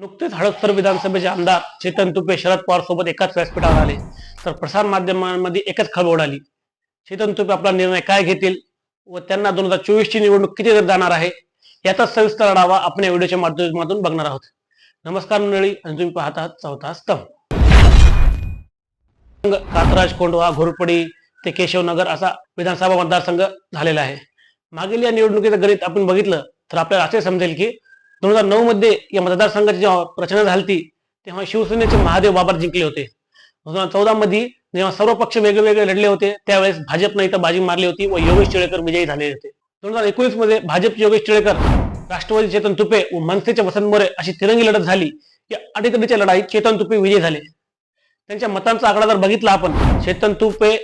नुकतेच हडपसर विधानसभेचे आमदार चेतन तुपे शरद पवार सोबत एकाच व्यासपीठावर आले. तर प्रसार माध्यमांमध्ये एकच खळबळ उडाली चेतन तुपे आपला निर्णय काय घेतील व त्यांना दोन हजार चोवीस ची निवडणूक किती जाणार आहे याचा सविस्तर आढावा आपण या व्हिडिओच्या माध्यमातून बघणार आहोत. नमस्कार मंडळी आणि तुम्ही पाहत आहात चौथा स्तंभ. कातराज कोंडवा घोरपडी ते केशवनगर असा विधानसभा मतदारसंघ झालेला आहे. मागील या निवडणुकीचं गणित आपण बघितलं तर आपल्याला असे समजेल की दोन हजार नऊ मध्ये या मतदारसंघाची जेव्हा रचना झाली तेव्हा शिवसेनेचे महादेव बाबर जिंकले होते. दोन हजार चौदा मध्ये जेव्हा सर्व पक्ष वेगळे वेगळे लढले होते त्यावेळेस भाजपने इथं बाजी मारली होती व योगेश टिळेकर विजयी झाले होते. दोन हजार एकोणीसमध्ये भाजप योगेश टिळेकर राष्ट्रवादी चेतन तुपे व मनसेचे वसंत मोरे अशी तिरंगी लढत झाली या अटीतटीच्या लढाईत चेतन तुपे विजयी झाले. त्यांच्या मतांचा आकडा जर बघितला आपण चेतन तुपे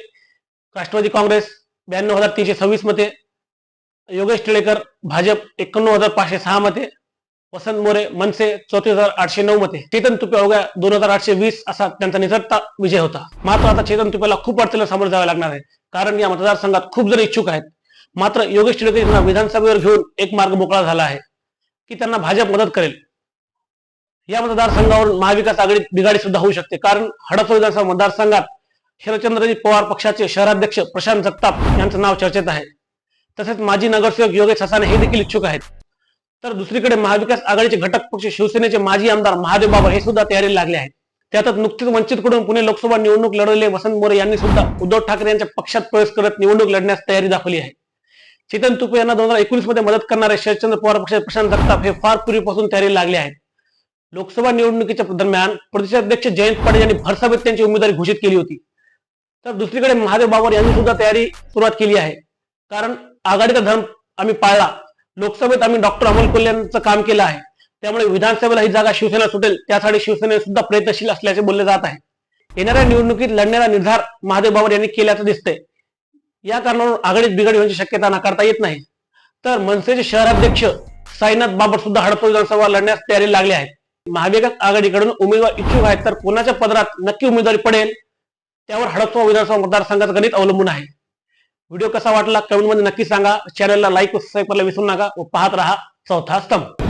राष्ट्रवादी काँग्रेस ब्याण्णव हजार तीनशे सव्वीस मते योगेश टिळेकर भाजप एकोणनव्वद हजार पाचशे सहा मते वसंत मोरे मनसे चौतीस हजार आठशे नऊ मध्ये. चेतन तुपे अवघ्या दोन हजार आठशे वीस असा त्यांचा निसटता विजय होता. मात्र आता चेतन तुपेला खूप अडचणीला सामोरे जावे लागणार आहे. कारण या मतदारसंघात खूप जण इच्छुक आहेत. मात्र योगेश टिळक यांना विधानसभेवर घेऊन एक मार्ग मोकळा झाला आहे की त्यांना भाजप मदत करेल. या मतदारसंघावरून महाविकास आघाडीत बिघाडी सुद्धा होऊ शकते. कारण हडपसर विधानसभा मतदारसंघात शरदचंद्रजी पवार पक्षाचे शहराध्यक्ष प्रशांत जगताप यांचं नाव चर्चेत आहे. तसेच माजी नगरसेवक योगेश हसाने हे देखील इच्छुक आहेत. तर दुसरीकडे महाविकास आघाडीचे घटक पक्ष शिवसेनेचे माजी आमदार महादेव बाबा हे सुद्धा तयारीला लागले आहेत. त्यातच नुकतीच वंचितकडून पुणे लोकसभा निवडणूक लढवलेले वसंत मोरे यांनी सुद्धा उद्धव ठाकरे यांच्या पक्षात प्रवेश करत निवडणूक लढण्यास तयारी दाखवली आहे. चेतन तुपे यांना दोन हजार एकोणीसमध्ये मदत करणारे शरदचंद्र पवार पक्षाचे प्रशांत जगताप हे फार पूर्वीपासून तयारी लागले आहेत. लोकसभा निवडणुकीच्या दरम्यान प्रदेशाध्यक्ष जयंत पाटील यांनी भरसभेत त्यांची उमेदवारी घोषित केली होती. तर दुसरीकडे महादेव बाबर यांनी सुद्धा तयारी सुरुवात केली आहे. कारण आघाडीचा धर्म आम्ही पाळला. लोकसभेत आम्ही डॉक्टर अमोल कोल्हे यांचं काम केलं आहे. त्यामुळे विधानसभेला ही जागा शिवसेना सुटेल त्यासाठी शिवसेने सुद्धा प्रयत्नशील असल्याचे बोलले जात आहे. येणाऱ्या निवडणुकीत लढण्याचा निर्धार महादेव बाबर यांनी केल्याचं दिसतंय. या कारणावरून आघाडीत बिघड होण्याची शक्यता नाकारता येत नाही. तर मनसेचे शहराध्यक्ष साईनाथ बाबर सुद्धा हडपसर विधानसभा लढण्यास तयारी लागले आहेत. महाविकास आघाडीकडून उमेदवार इच्छुक आहेत तर कोणाच्या पदरात नक्की उमेदवारी पडेल त्यावर हडपसर विधानसभा मतदारसंघाचं गणित अवलंबून आहे. व्हिडिओ कसा वाटला? कमेंटमध्ये नक्की सांगा. चॅनलला लाईक सबस्क्राईब करायला विसरू नका. व पाहत राहा चौथा स्तंभ.